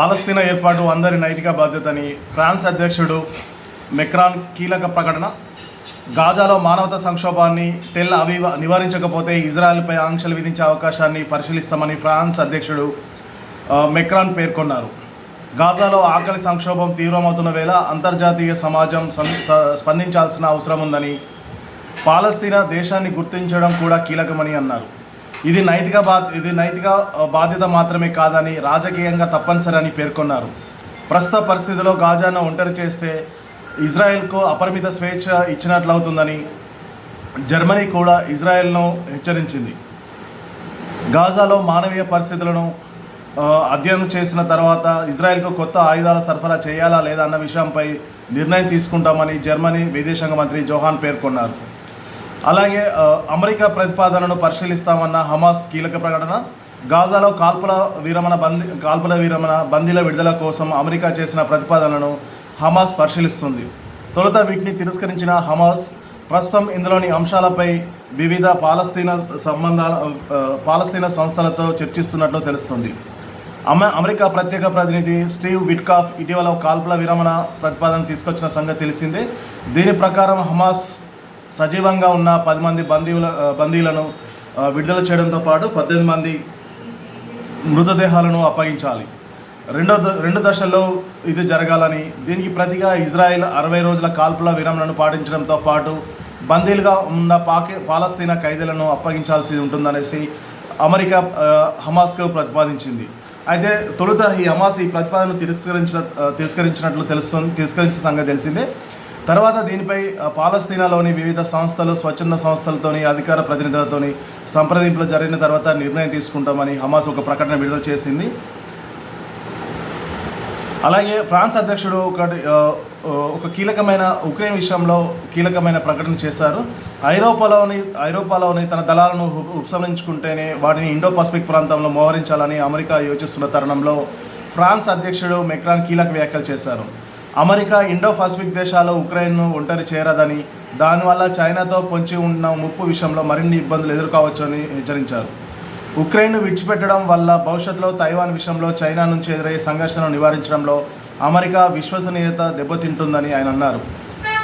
పాలస్తీనా ఏర్పాటు అందరి నైతిక బాధ్యతని ఫ్రాన్స్ అధ్యక్షుడు మెక్రాన్ కీలక ప్రకటన. గాజాలో మానవతా సంక్షోభాన్ని టెల్ అవి నివారించకపోతే ఇజ్రాయెల్పై ఆంక్షలు విధించే అవకాశాన్ని పరిశీలిస్తామని ఫ్రాన్స్ అధ్యక్షుడు మెక్రాన్ పేర్కొన్నారు. గాజాలో ఆకలి సంక్షోభం తీవ్రమవుతున్న వేళ అంతర్జాతీయ సమాజం స్పందించాల్సిన అవసరం ఉందని పాలస్తీనా దేశాన్ని గుర్తించడం కూడా కీలకమని అన్నారు. ఇది నైతిక బా ఇది నైతిక బాధ్యత మాత్రమే కాదని రాజకీయంగా తప్పనిసరి అని పేర్కొన్నారు. ప్రస్తుత పరిస్థితిలో గాజాను ఒంటరి చేస్తే ఇజ్రాయెల్కు అపరిమిత స్వేచ్ఛ ఇచ్చినట్లవుతుందని జర్మనీ కూడా ఇజ్రాయెల్ను హెచ్చరించింది. గాజాలో మానవీయ పరిస్థితులను అధ్యయనం చేసిన తర్వాత ఇజ్రాయెల్కు కొత్త ఆయుధాల సరఫరా చేయాలా లేదా అన్న విషయంపై నిర్ణయం తీసుకుంటామని జర్మనీ విదేశాంగ మంత్రి జోహాన్ పేర్కొన్నారు. అలాగే అమెరికా ప్రతిపాదనను పరిశీలిస్తామన్న హమాస్ కీలక ప్రకటన గాజాలో కాల్పుల విరమణ బందీ కాల్పుల విరమణ బందీల విడుదల కోసం అమెరికా చేసిన ప్రతిపాదనను హమాస్ పరిశీలిస్తుంది. తొలుత వీటిని తిరస్కరించిన హమాస్ ప్రస్తుతం ఇందులోని అంశాలపై వివిధ పాలస్తీనా సంబంధాల పాలస్తీనా సంస్థలతో చర్చిస్తున్నట్లు తెలుస్తుంది. అమె అమెరికా ప్రత్యేక ప్రతినిధి స్టీవ్ విట్కాఫ్ ఇటీవల కాల్పుల విరమణ ప్రతిపాదన తీసుకొచ్చిన సంగతి తెలిసిందే. దీని ప్రకారం హమాస్ సజీవంగా ఉన్న పది మంది బందీల బందీలను విడుదల చేయడంతో పాటు పద్దెనిమిది మంది మృతదేహాలను అప్పగించాలి. రెండో ద- రెండు దశల్లో ఇది జరగాలని దీనికి ప్రతిగా ఇజ్రాయెల్ అరవై రోజుల కాల్పుల విరమణను పాటించడంతో పాటు బందీలుగా ఉన్న పాకి పాలస్తీనా ఖైదీలను అప్పగించాల్సి ఉంటుందనేసి అమెరికా హమాస్కు ప్రతిపాదించింది. అయితే తొలుత ఈ హమాస్ ఈ ప్రతిపాదనను తిరస్కరించిన తిరస్కరించినట్లు తెలుస్తుంది తిరస్కరించిన సంగతి తెలిసిందే. తర్వాత దీనిపై పాలస్తీనాలోని వివిధ సంస్థలు స్వచ్ఛంద సంస్థలతోని అధికార ప్రతినిధులతోని సంప్రదింపులు జరిగిన తర్వాత నిర్ణయం తీసుకుంటామని హమాస్ ఒక ప్రకటన విడుదల చేసింది. అలాగే ఫ్రాన్స్ అధ్యక్షుడు ఒకటి ఒక కీలకమైన ఉక్రెయిన్ విషయంలో కీలకమైన ప్రకటన చేశారు. ఐరోపాలోని ఐరోపాలోని తన దళాలను ఉపసంహరించుకుంటేనే వాటిని ఇండో పసిఫిక్ ప్రాంతంలో మోహరించాలని అమెరికా యోచిస్తున్న తరుణంలో ఫ్రాన్స్ అధ్యక్షుడు మెక్రాన్ కీలక వ్యాఖ్యలు చేశారు. అమెరికా ఇండో పసిఫిక్ దేశాలు ఉక్రెయిన్ను ఒంటరి చేరదని దానివల్ల చైనాతో పొంచి ఉన్న ముప్పు విషయంలో మరిన్ని ఇబ్బందులు ఎదుర్కోవచ్చని హెచ్చరించారు. ఉక్రెయిన్ను విడిచిపెట్టడం వల్ల భవిష్యత్తులో తైవాన్ విషయంలో చైనా నుంచి ఎదురయ్యే సంఘర్షణను నివారించడంలో అమెరికా విశ్వసనీయత దెబ్బతింటుందని ఆయన అన్నారు.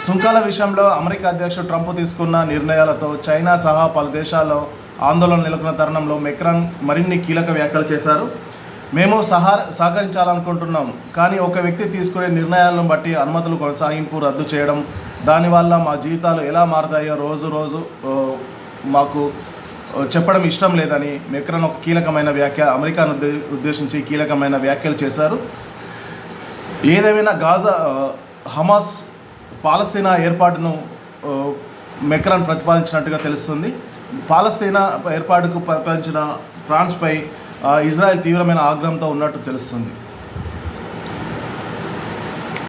సుంకాల విషయంలో అమెరికా అధ్యక్షుడు ట్రంప్ తీసుకున్న నిర్ణయాలతో చైనా సహా పలు దేశాల్లో ఆందోళన నెలకొన్న తరుణంలో మెక్రాన్ మరిన్ని కీలక వ్యాఖ్యలు చేశారు. మేము సహా సహకరించాలనుకుంటున్నాం. కానీ ఒక వ్యక్తి తీసుకునే నిర్ణయాలను బట్టి అనుమతులు కొనసాగింపు రద్దు చేయడం దానివల్ల మా జీవితాలు ఎలా మారుతాయో రోజు రోజు మాకు చెప్పడం ఇష్టం లేదని మెక్రన్ ఒక కీలకమైన వ్యాఖ్య అమెరికాను ఉద్దేశించి కీలకమైన వ్యాఖ్యలు చేశారు. ఏదేమైనా గాజా హమాస్ పాలస్తీనా ఏర్పాటును మెక్రాన్ ప్రతిపాదించినట్టుగా తెలుస్తుంది. పాలస్తీనా ఏర్పాటుకు ప్రతిపాదించిన ఫ్రాన్స్పై ఇజ్రాయెల్ తీవ్రమైన ఆగ్రహంతో ఉన్నట్టు తెలుస్తుంది.